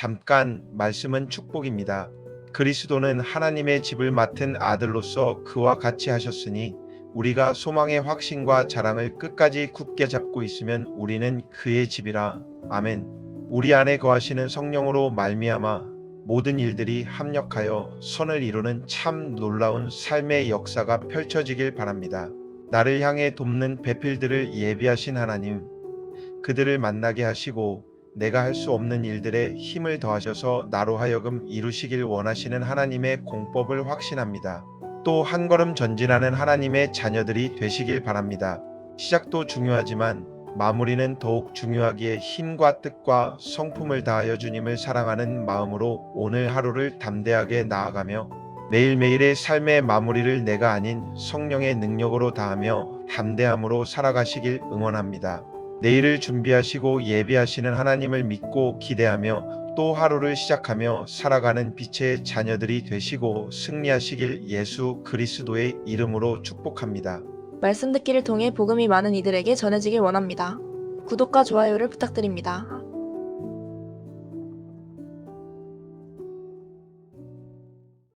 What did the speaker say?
잠깐 말씀은 축복입니다. 그리스도는 하나님의 집을 맡은 아들로서 그와 같이 하셨으니 우리가 소망의 확신과 자랑을 끝까지 굳게 잡고 있으면 우리는 그의 집이라. 아멘. 우리 안에 거하시는 성령으로 말미암아 모든 일들이 합력하여 선을 이루는 참 놀라운 삶의 역사가 펼쳐지길 바랍니다. 나를 향해 돕는 배필들을 예비하신 하나님, 그들을 만나게 하시고 내가 할 수 없는 일들에 힘을 더하셔서 나로 하여금 이루시길 원하시는 하나님의 공법을 확신합니다. 또 한 걸음 전진하는 하나님의 자녀들이 되시길 바랍니다. 시작도 중요하지만 마무리는 더욱 중요하기에 힘과 뜻과 성품을 다하여 주님을 사랑하는 마음으로 오늘 하루를 담대하게 나아가며 매일매일의 삶의 마무리를 내가 아닌 성령의 능력으로 다하며 담대함으로 살아가시길 응원합니다. 내일을 준비하시고 예비하시는 하나님을 믿고 기대하며 또 하루를 시작하며 살아가는 빛의 자녀들이 되시고 승리하시길 예수 그리스도의 이름으로 축복합니다. 말씀 듣기를 통해 복음이 많은 이들에게 전해지길 원합니다. 구독과 좋아요를 부탁드립니다.